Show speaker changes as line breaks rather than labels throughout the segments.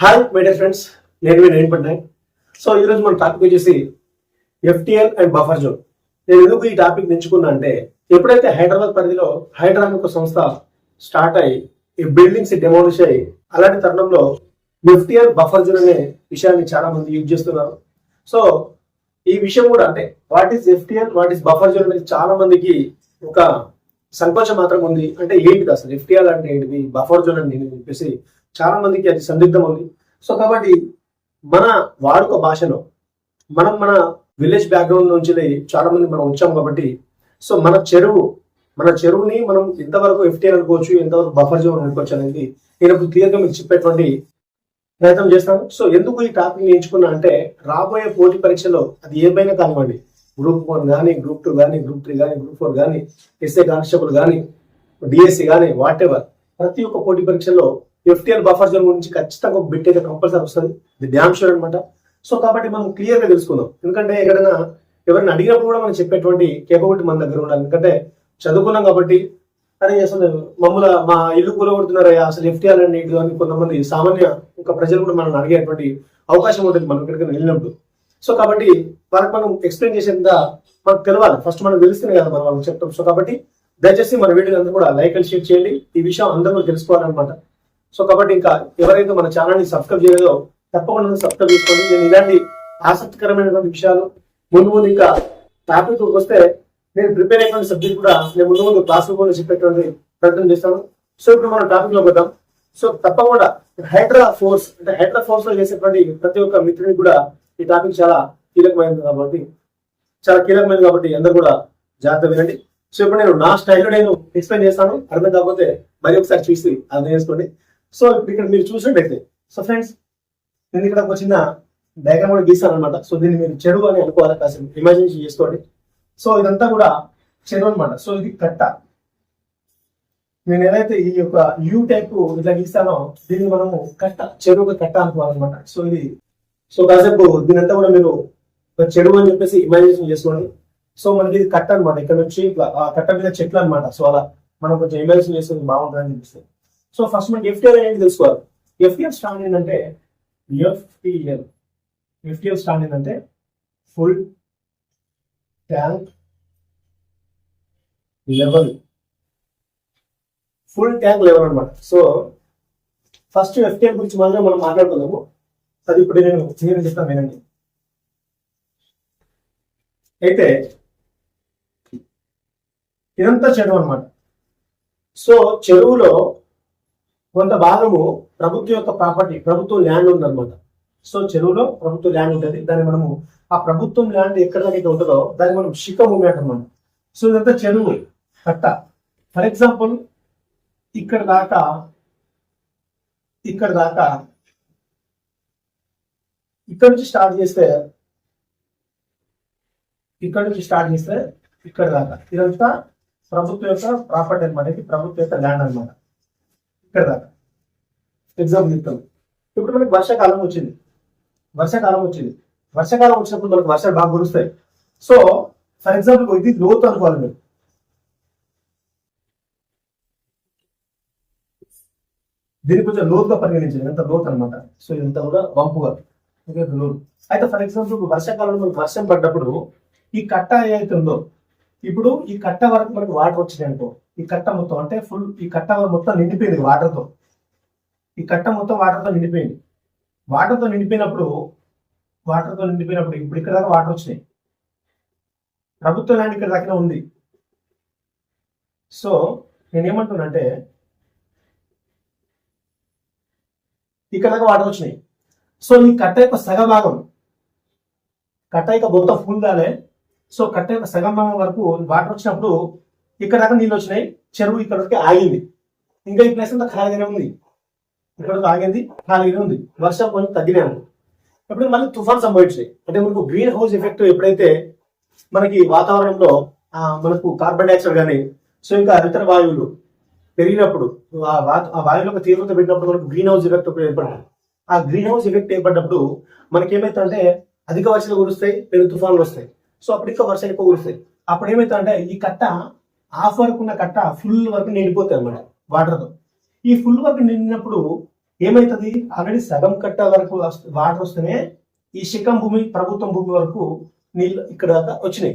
Hi my dear friends నేను మీ నేను పడ్డాయి సో ఈరోజు మన టాపిక్ వచ్చేసి ఎఫ్టిఎల్ అండ్ బఫర్ జోన్ నేను ఎందుకు ఈ టాపిక్ ఎంచుకున్నా అంటే ఎప్పుడైతే హైదరాబాద్ పరిధిలో హైదరాబాద్ ఒక సంస్థ స్టార్ట్ అయ్యి ఈ బిల్డింగ్స్ డెమోలిష్ అయ్యి అలాంటి తరుణంలో ఎఫ్టిఎల్ బఫర్ జోన్ అనే విషయాన్ని చాలా మంది యూజ్ చేస్తున్నారు. సో ఈ విషయం కూడా అంటే what is F T L what is buffer zone అనేది చాలా మందికి ఒక సంకోచం మాత్రం ఉంది. అంటే ఏంటిది అసలు ఎఫ్టిఎల్ అంటే ఏంటిది? బఫర్ జోన్ అని చెప్పేసి చాలా మందికి అది సందిగ్ధం ఉంది. సో కాబట్టి మన వాడుక భాషలో మనం మన విలేజ్ బ్యాక్గ్రౌండ్ నుంచి చాలా మంది మనం వచ్చాం కాబట్టి సో మన చెరువు మన చెరువుని మనం ఎంతవరకు ఎఫ్టీఆర్ అనుకోవచ్చు ఎంతవరకు బఫర్ జోన్ అనుకోవచ్చు అనేది నేను ఇప్పుడు క్లియర్గా మీకు చెప్పేటువంటి ప్రయత్నం చేస్తాను. సో ఎందుకు ఈ టాపిక్ ఎంచుకున్నా అంటే రాబోయే పోటీ పరీక్షలో అది ఏమైనా కానివ్వండి గ్రూప్ వన్ కానీ గ్రూప్ టూ కానీ గ్రూప్ త్రీ కానీ గ్రూప్ ఫోర్ కానీ ఎస్ఏ కానిస్టేబుల్ కానీ డిఎస్సి కానీ వాట్ ఎవర్ ప్రతి ఒక్క పోటీ పరీక్షలో ఎఫ్టీఎల్ బఫర్ జోన్ గురించి ఖచ్చితంగా ఒక బిట్ అయితే కంపల్సరీ వస్తుంది. ఇది డ్యామ్ షూర్ అనమాట సో కాబట్టి మనం క్లియర్గా తెలుసుకుందాం. ఎందుకంటే ఎక్కడైనా ఎవరైనా అడిగినప్పుడు కూడా మనం చెప్పేటువంటి కేపబిలిటీ మన దగ్గర ఉండాలి. ఎందుకంటే చదువుకున్నాం కాబట్టి అరే అసలు మమ్మల్ని మా ఇల్లు కూలగొడుతున్నారయ్యా అసలు ఎఫ్టీఆర్ అండి ఇటు అని కొంతమంది సామాన్య ఇంకా ప్రజలు కూడా మనం అడిగేటువంటి అవకాశం ఉంటుంది మనం ఇక్కడికి వెళ్ళినప్పుడు. సో కాబట్టి వాళ్ళకి మనం ఎక్స్ప్లెయిన్ చేసేంత మనకు తెలవాలి. ఫస్ట్ మనం తెలిస్తేనే కదా మనం వాళ్ళకి చెప్తాం. సో కాబట్టి దయచేసి మన వీడియో అందరూ కూడా లైక్ అండ్ షేర్ చేయండి. ఈ విషయం అందరూ తెలుసుకోవాలన్నమాట. సో కాబట్టి ఇంకా ఎవరైతే మన ఛానల్ని సబ్స్క్రైబ్ చేయలేదో తప్పకుండా సబ్స్క్రైబ్ చేసుకోండి. నేను ఇలాంటి ఆసక్తికరమైనటువంటి విషయాలు ముందు ముందు ఇంకా టాపిక్ వస్తే నేను ప్రిపేర్ అయినటువంటి సబ్జెక్ట్ కూడా నేను ముందు ముందు క్లాస్ రూపంలో చెప్పేటువంటి ప్రయత్నం చేస్తాను. సో ఇప్పుడు మనం టాపిక్లో పోతాం సో తప్పకుండా హైడ్రా ఫోర్స్ అంటే హైడ్రా ఫోర్స్లో చేసేటువంటి ప్రతి ఒక్క మిత్రుడికి కూడా ఈ టాపిక్ చాలా కీలకమైనది కాబట్టి చాలా కీలకమైనది కాబట్టి అందరూ కూడా జాగ్రత్త వినండి. సో ఇప్పుడు నేను నా స్టైల్లో నేను ఎక్స్ప్లెయిన్ చేస్తాను. అర్థం కాకపోతే మరి ఒకసారి చూసి అర్థం చేసుకోండి. సో ఇక్కడ మీరు చూసినట్టయితే సో ఫ్రెండ్స్ నేను ఇక్కడ ఒక చిన్న డయాగ్రామ్ కూడా గీస్తాను అనమాట సో దీన్ని మీరు చెరువు అని అనుకోవాలి కాసేపు ఇమాజినేషన్ చేసుకోండి. సో ఇదంతా కూడా చెరువు అనమాట సో ఇది కట్ట. నేను ఏదైతే ఈ యొక్క యూ టైప్ ఇట్లా గీస్తానో దీన్ని మనము కట్ట చెరువు కట్ట అనుకోవాలన్నమాట. సో ఇది సో కాసేపు దీని అంతా కూడా మీరు ఒక చెరువు అని చెప్పేసి ఇమాజినేషన్ చేసుకోండి. సో మనకి ఇది కట్ట అనమాట ఇక్కడ నుంచి ఇట్లా ఆ కట్ట మీద చెట్లు అనమాట సో అలా మనం కొంచెం ఇమాజినేషన్ చేసుకుని బాగుంటుందని చెప్పేసి. సో ఫస్ట్ మనకి ఎఫ్టీఆర్ అనేది తెలుసుకోవాలి. ఎఫ్టీఆర్ స్టాండ్ ఏంటంటే F T L F T L stand ఏంటంటే full tank level full tank level అనమాట so first F T L గురించి మాత్రం మనం మాట్లాడుకుందాము. అది ఇప్పుడు నేను క్లియర్ చెప్తాను వినండి. అయితే ఇదంతా చెరువు అనమాట సో చెరువులో కొంత భాగము ప్రభుత్వం యొక్క ప్రాపర్టీ ప్రభుత్వం ల్యాండ్ ఉందన్నమాట. సో చెరువులో ప్రభుత్వ ల్యాండ్ ఉంటుంది. దాన్ని మనము ఆ ప్రభుత్వం ల్యాండ్ ఎక్కడ దగ్గర ఉంటుందో దాన్ని మనం శిఖ భూమి అంటాం సో ఇదంతా చెరువు కట్ట. ఫర్ ఎగ్జాంపుల్ ఇక్కడ దాకా ఇక్కడ దాకా ఇక్కడ నుంచి స్టార్ట్ చేస్తే ఇక్కడ నుంచి స్టార్ట్ చేస్తే ఇక్కడ దాకా. ఇదంతా ప్రభుత్వం యొక్క ప్రాపర్టీ అనమాట ఇది ప్రభుత్వం యొక్క ల్యాండ్ అనమాట ఇక్కడ దాకా ఎగ్జాంపుల్ చెప్తాను ఇప్పుడు మనకి వర్షాకాలం వచ్చింది. వర్షాకాలం వచ్చింది. వర్షాకాలం వచ్చినప్పుడు మనకు వర్షాలు బాగా కురుస్తాయి. సో ఫర్ ఎగ్జాంపుల్ ఇది లోతు అనుకోవాలి మీరు. దీన్ని కొంచెం లోతుగా పరిగణించింది ఎంత లోతు అనమాట సో ఇదంతా కూడా వంపుగా లోతు. అయితే ఫర్ ఎగ్జాంపుల్ వర్షాకాలంలో మనకు వర్షం పడ్డప్పుడు ఈ కట్ట ఏదైతే ఉందో ఇప్పుడు ఈ కట్ట వరకు మనకి వాటర్ వచ్చినాయి అనుకో ఈ కట్ట మొత్తం అంటే ఫుల్ ఈ కట్ట మొత్తం నిండిపోయింది వాటర్తో. ఈ కట్ట మొత్తం వాటర్తో నిండిపోయింది. వాటర్తో నిండిపోయినప్పుడు వాటర్తో నిండిపోయినప్పుడు ఇప్పుడు ఇక్కడ దాకా వాటర్ వచ్చినాయి. ప్రభుత్వ ల్యాండ్ ఇక్కడ దాకా ఉంది. సో నేనేమంటున్నానంటే ఇక్కడ దాకా వాటర్ వచ్చినాయి. సో ఈ కట్ట యొక్క సగ భాగం కట్ట యొక్క మొత్తం ఫుల్ కాలే సో కట్ట యొక్క సగం వరకు వాటర్ వచ్చినప్పుడు ఇక్కడ దాకా నీళ్ళు వచ్చినాయి చెరువు ఇక్కడ వరకు ఆగింది. ఇంకా ఈ ప్లేస్ అంతా ఖాళీగానే ఉంది. ఇక్కడ వరకు ఆగింది ఖాళీగానే ఉంది. వర్షం కొంచెం తగ్గినాము ఇప్పుడు మళ్ళీ తుఫాన్ సంభవించాయి అంటే మనకు గ్రీన్ హౌస్ ఎఫెక్ట్ ఎప్పుడైతే మనకి వాతావరణంలో ఆ, మనకు కార్బన్ డైఆక్సైడ్ కానీ సో ఇంకా ఇతర వాయువులు పెరిగినప్పుడు ఆ వా- ఆ వాయువుల యొక్క తీవ్రత పెట్టినప్పుడు మనకు గ్రీన్ హౌస్ ఎఫెక్ట్ ఒకటి ఏర్పడుతుంది. ఆ గ్రీన్ హౌస్ ఎఫెక్ట్ ఏర్పడినప్పుడు మనకి ఏమైతుందంటే అధిక వర్షాలు కురుస్తాయి పెను తుఫాన్లు వస్తాయి. సో అప్పుడు ఇంకా వర్షాలు ఎక్కువ కురుస్తాయి. అప్పుడు ఏమవుతుందంటే ఈ కట్ట హాఫ్ వరకు ఉన్న కట్ట ఫుల్ వరకు నిండిపోతాయి అనమాట వాటర్తో ఈ ఫుల్ వరకు నిండినప్పుడు ఏమవుతుంది ఆల్రెడీ సగం కట్ట వరకు వాటర్ వస్తేనే ఈ శిఖం భూమి ప్రభుత్వం భూమి వరకు నీళ్ళు ఇక్కడ దాకా వచ్చినాయి.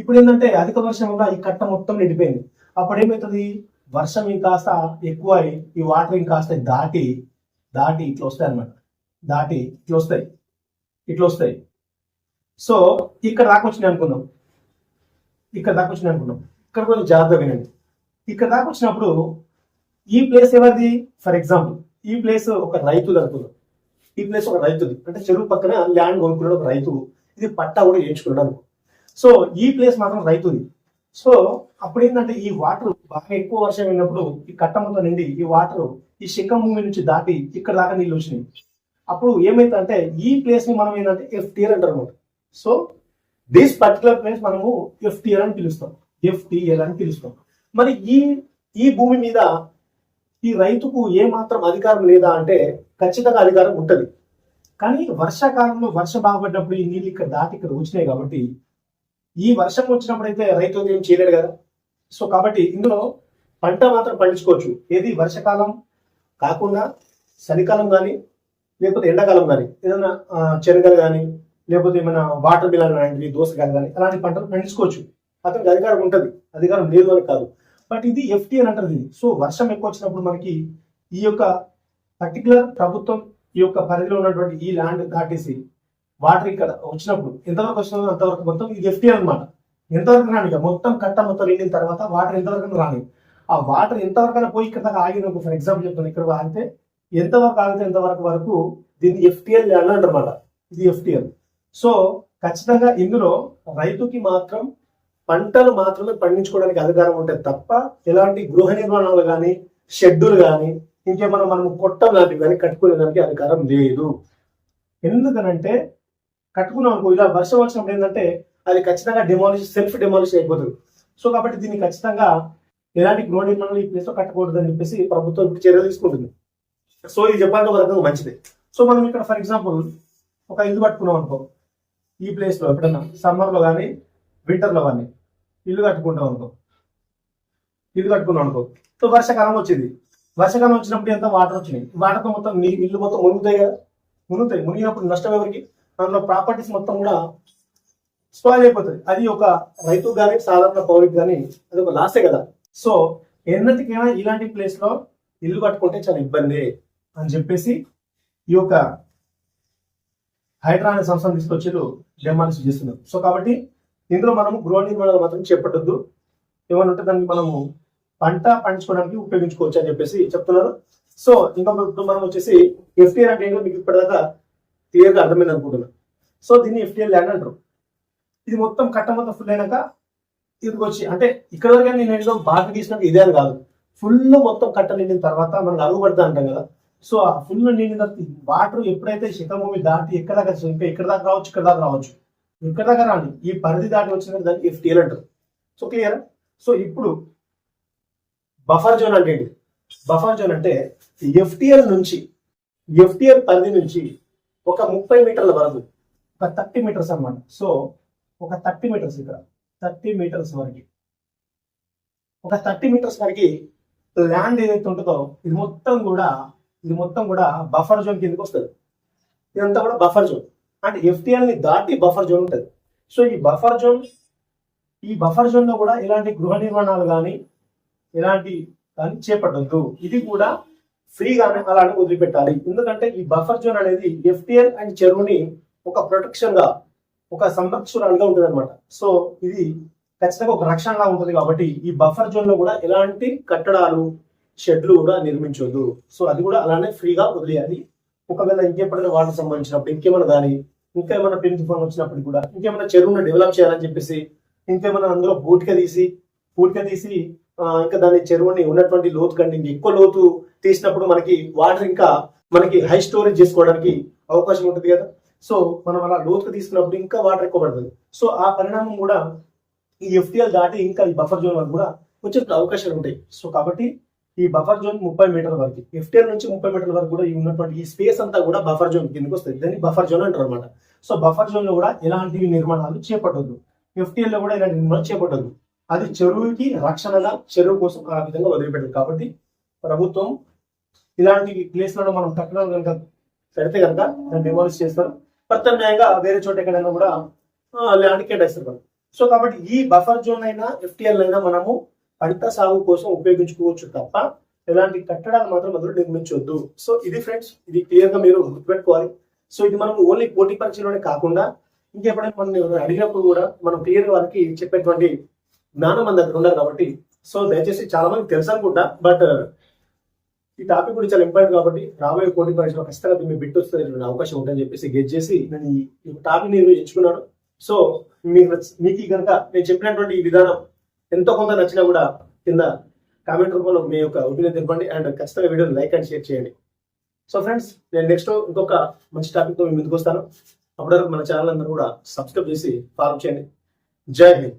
ఇప్పుడు ఏంటంటే అధిక వర్షం వల్ల ఈ కట్ట మొత్తం నిండిపోయింది. అప్పుడు ఏమవుతుంది వర్షం ఇంకాస్త ఎక్కువ అయి ఈ వాటర్ ఇంకాస్త దాటి దాటి ఇట్లా వస్తాయి అన్నమాట. దాటి ఇట్లా వస్తాయి. ఇట్లా వస్తాయి. సో ఇక్కడ దాకా వచ్చినాయి అనుకుందాం. ఇక్కడ దాకా వచ్చినాయి అనుకుందాం. ఇక్కడ కొంచెం జాగ్రత్తగా వినండి. ఇక్కడ దాకా వచ్చినప్పుడు ఈ ప్లేస్ ఎవరిది? ఫర్ ఎగ్జాంపుల్ ఈ ప్లేస్ ఒక రైతుది అనుకుందాం ఈ ప్లేస్ ఒక రైతుది. అంటే చెరువు పక్కన ల్యాండ్ కొనుక్కున్నాడు ఒక రైతు. ఇది పట్టా కూడా వేయించుకున్నాడు అనుకో. సో ఈ ప్లేస్ మాత్రం రైతుది. సో అప్పుడు ఏంటంటే ఈ వాటర్ బాగా ఎక్కువ వర్షం అయినప్పుడు ఈ కట్టమంతా నిండి ఈ వాటర్ ఈ శిఖం భూమి నుంచి దాటి ఇక్కడ దాకా నీళ్ళు వచ్చినాయి. అప్పుడు ఏమైందంటే ఈ ప్లేస్ని మనం ఏంటంటే ఎఫ్టీఆర్ అంటారు అనమాట సో దిస్ పర్టికులర్ ప్లేస్ మనము ఎఫ్టిఎల్ అని పిలుస్తాం. ఎఫ్టిఎల్ అని పిలుస్తాం. మరి ఈ ఈ భూమి మీద ఈ రైతుకు ఏ మాత్రం అధికారం లేదా అంటే ఖచ్చితంగా అధికారం ఉంటుంది. కానీ వర్షాకాలంలో వర్షం బాగుపడినప్పుడు ఈ నీళ్ళు ఇక్కడ దాటి ఇక్కడ వచ్చినాయి కాబట్టి ఈ వర్షం వచ్చినప్పుడు అయితే రైతు ఏం చేయలేడు కదా. సో కాబట్టి ఇందులో పంట మాత్రం పండించుకోవచ్చు. ఏది? వర్షాకాలం కాకుండా చలికాలం కానీ లేకపోతే ఎండాకాలం కానీ ఏదైనా ఆ, శనగలు కానీ లేకపోతే ఏమైనా వాటర్ మిలన్ లాంటివి దోసకాయలు కానీ అలాంటి పంటలు పండించుకోవచ్చు. అతనికి అధికారం ఉంటుంది. అధికారం లేదు అని కాదు. బట్ ఇది ఎఫ్టీ అని అంటారు ఇది సో వర్షం ఎక్కువ వచ్చినప్పుడు మనకి ఈ యొక్క పర్టికులర్ ప్రభుత్వం ఈ యొక్క పరిధిలో ఉన్నటువంటి ఈ ల్యాండ్ దాటేసి వాటర్ ఇక్కడ వచ్చినప్పుడు ఎంతవరకు వచ్చినప్పుడు అంతవరకు మొత్తం ఇది ఎఫ్టీ అనమాట ఎంతవరకు రాని మొత్తం కట్ట మొత్తం వెళ్ళిన తర్వాత వాటర్ ఎంతవరకు రాని ఆ వాటర్ ఎంతవరకు పోయి ఇక్కడ దాకా ఆగినప్పుడు ఫర్ ఎగ్జాంపుల్ చెప్తాను ఇక్కడ ఆగితే ఎంతవరకు ఆగితే ఎంతవరకు వరకు దీన్ని ఎఫ్టీఎల్ ల్యాండ్ అంటారన్నమాట ఇది ఎఫ్టీఎల్ సో ఖచ్చితంగా ఇందులో రైతుకి మాత్రం పంటలు మాత్రమే పండించుకోవడానికి అధికారం ఉంటుంది తప్ప ఎలాంటి గృహ నిర్మాణాలు కానీ షెడ్యూల్ కానీ ఇంకేమైనా మనం కొట్టం లాంటివి కానీ కట్టుకునేదానికి అధికారం లేదు. ఎందుకనంటే కట్టుకున్నాం అనుకో ఇలా వర్షం వచ్చినప్పుడు ఏంటంటే అది ఖచ్చితంగా డిమాలిష్ సెల్ఫ్ డిమాలిష్ అయిపోతుంది. సో కాబట్టి దీన్ని ఖచ్చితంగా ఎలాంటి గృహ నిర్మాణాలు ఈ ప్లేస్లో కట్టకూడదు అని చెప్పేసి ప్రభుత్వం ఇప్పుడు చర్యలు తీసుకుంటుంది. సో ఇది చెప్పాలంటే ఒక రకంగా మంచిది. సో మనం ఇక్కడ ఫర్ ఎగ్జాంపుల్ ఒక ఇల్లు కట్టుకున్నాం అనుకో ఈ ప్లేస్లో ఎప్పుడన్నా? సమ్మర్లో కానీ వింటర్లో కానీ ఇల్లు కట్టుకుంటాం అనుకో. ఇల్లు కట్టుకున్నాం అనుకో. సో వర్షాకాలం వచ్చింది. వర్షాకాలం వచ్చినప్పుడు ఎంత వాటర్ వచ్చినాయి? వాటర్తో మొత్తం నీ ఇల్లు మొత్తం మునుగుతాయి కదా? మునుగుతాయి. మునిగినప్పుడు నష్టం ఎవరికి? దాంట్లో ప్రాపర్టీస్ మొత్తం కూడా స్పాయిల్ అయిపోతుంది అది ఒక రైతు కానీ సాధారణ పౌరుడికి కానీ అది ఒక లాసే కదా. సో ఎన్నటికైనా ఇలాంటి ప్లేస్లో ఇల్లు కట్టుకుంటే చాలా ఇబ్బంది అని చెప్పేసి ఈ యొక్క హైడ్రా అనే సంస్థను తీసుకొచ్చారు డెమాలిష్ చేస్తున్నారు. సో కాబట్టి ఇందులో మనము గృహ నిర్మాణాలు మాత్రం చేపట్టద్దు. ఏమైనా ఉంటే దానికి మనము పంట పండించుకోవడానికి ఉపయోగించుకోవచ్చు అని చెప్పేసి చెప్తున్నారు. సో ఇంకా ఇప్పుడు మనం వచ్చేసి ఎఫ్టీఆర్ అంటే ఏంటో మీకు ఇప్పటిదాకా క్లియర్గా అర్థమైంది అనుకుంటున్నాను సో దీన్ని ఎఫ్టీఆర్ ల్యాండ్ అంటారు. ఇది మొత్తం కట్ట మొత్తం ఫుల్ అయినాక ఇదికి వచ్చి అంటే ఇక్కడ వరకు నేను ఏదో బాగా గీసినట్టు ఇదే అని కాదు. ఫుల్ మొత్తం కట్ట నిండిన తర్వాత మనకు అడుగు పడతా అంటాం కదా. సో ఆ ఫుల్ నిండిన వాటర్ ఎప్పుడైతే శిఖభూమి దాటి ఎక్కడ దాకా ఇంకా ఎక్కడ దాకా రావచ్చు ఇక్కడ దాకా రావచ్చు. ఇక్కడ దాకా రాని ఈ పరిధి దాటి వచ్చిన దాన్ని ఎఫ్టీఎల్ అంటారు. సో క్లియర్ సో ఇప్పుడు బఫర్ జోన్ అంటే ఏంటి? బఫర్ జోన్ అంటే ఎఫ్టీఎల్ నుంచి ఎఫ్టీఎల్ పరిధి నుంచి ఒక ముప్పై మీటర్ల వరకు ఒక థర్టీ మీటర్స్ అనమాట సో ఒక థర్టీ మీటర్స్ ఇక్కడ థర్టీ మీటర్స్ వరకు. ఒక థర్టీ మీటర్స్ వరకు ల్యాండ్ ఏదైతే ఉంటుందో ఇది మొత్తం కూడా ఇది మొత్తం కూడా బఫర్ జోన్ కిందకి వస్తుంది. ఇదంతా కూడా బఫర్ జోన్ అంటే ఎఫ్టిఎల్ని దాటి బఫర్ జోన్ ఉంటుంది. సో ఈ బఫర్ జోన్ ఈ బఫర్ జోన్లో కూడా ఎలాంటి గృహ నిర్మాణాలు కానీ ఎలాంటి కానీ చేపట్టద్దు. ఇది కూడా ఫ్రీగానే అలానే వదిలిపెట్టాలి. ఎందుకంటే ఈ బఫర్ జోన్ అనేది ఎఫ్టీఎల్ అండ్ చెరువుని ఒక ప్రొటెక్షన్గా ఒక సంరక్షణగా ఉంటుంది అనమాట సో ఇది ఖచ్చితంగా ఒక రక్షణగా ఉంటుంది కాబట్టి ఈ బఫర్ జోన్లో కూడా ఎలాంటి కట్టడాలు షెడ్లు కూడా నిర్మించొద్దు. సో అది కూడా అలానే ఫ్రీగా వదిలేయాలి ఒకవేళ ఇంకెప్పుడైనా వాటర్ సంబంధించినప్పుడు ఇంకేమైనా దాని ఇంకా ఏమైనా పెళ్ళి తుఫాన్ వచ్చినప్పుడు కూడా ఇంకేమైనా చెరువును డెవలప్ చేయాలని చెప్పేసి ఇంకేమైనా అందులో బూట్గా తీసి బూట్గా తీసి ఇంకా దాని చెరువుని ఉన్నటువంటి లోతు కంటే ఎక్కువ లోతు తీసినప్పుడు మనకి వాటర్ ఇంకా మనకి హై స్టోరేజ్ చేసుకోవడానికి అవకాశం ఉంటుంది కదా. సో మనం అలా లోతుగా తీసుకున్నప్పుడు ఇంకా వాటర్ ఎక్కువ పడుతుంది. సో ఆ పరిణామం కూడా ఈ ఎఫ్టీఎల్ దాటి ఇంకా ఈ బఫర్ జోన్ వరకు కూడా వచ్చే అవకాశాలు ఉంటాయి. సో కాబట్టి ఈ బఫర్ జోన్ ముప్పై మీటర్ల వరకు ఎఫ్టీఎల్ నుంచి ముప్పై మీటర్ల వరకు కూడా ఈ ఉన్నటువంటి ఈ స్పేస్ అంతా కూడా బఫర్ జోన్ కిందకి వస్తుంది. దాన్ని బఫర్ జోన్ అంటారు అనమాట సో బఫర్ జోన్లో కూడా ఎలాంటి నిర్మాణాలు చేపట్టొద్దు. ఎఫ్టీఎల్లో కూడా ఇలాంటి నిర్మాణాలు చేపట్టొద్దు. అది చెరువుకి రక్షణగా చెరువు కోసం ఆ విధంగా వదిలిపెట్టదు. కాబట్టి ప్రభుత్వం ఇలాంటి ప్లేస్లలో మనం కట్టడం కనుక పెడితే కనుక దాన్ని డిమాలిష్ చేస్తారు. ప్రత్యామ్నాయంగా వేరే చోట ఎక్కడైనా కూడా ల్యాండ్ కేటాయిస్తారు సో కాబట్టి ఈ బఫర్ జోన్ అయినా ఎఫ్టీఎల్ అయినా మనము పంట సాగు కోసం ఉపయోగించుకోవచ్చు తప్ప ఎలాంటి కట్టడాలు మాత్రం అందులో నిర్మించవద్దు సో ఇది ఫ్రెండ్స్ ఇది క్లియర్గా మీరు గుర్తుపెట్టుకోవాలి. సో ఇది మనం ఓన్లీ పోటీ పరీక్షలోనే కాకుండా ఇంకెప్పుడైనా మనం అడిగినప్పుడు కూడా మనం క్లియర్ వాళ్ళకి చెప్పేటువంటి జ్ఞానం మన దగ్గర ఉండదు కాబట్టి. సో దయచేసి చాలా మంది తెలుసు అనుకుంటా బట్ uh, ఈ టాపిక్ కూడా చాలా ఇంపార్టెంట్ కాబట్టి రాబోయే పోటీ పరీక్షలో ఖచ్చితంగా మీ బిట్ వస్తుంది అవకాశం ఉంటుందని చెప్పేసి గెట్ చేసి నేను ఈ- టాపిక్ నేను ఎంచుకున్నాను. సో మీకు మీకు కనుక నేను చెప్పినటువంటి ఈ విధానం ఎంతో కొంత నచ్చినా కూడా కింద కామెంట్ రూపంలో మీ యొక్క ఒపీనియన్ తెలపండి అండ్ ఖచ్చితంగా వీడియోని లైక్ అండ్ షేర్ చేయండి. సో ఫ్రెండ్స్ నేను నెక్స్ట్ ఇంకొక మంచి టాపిక్తో మీ ముందుకు వస్తాను. అప్పటివరకు మన ఛానల్ అందరూ కూడా సబ్స్క్రైబ్ చేసి ఫాలో చేయండి. జై హింద్.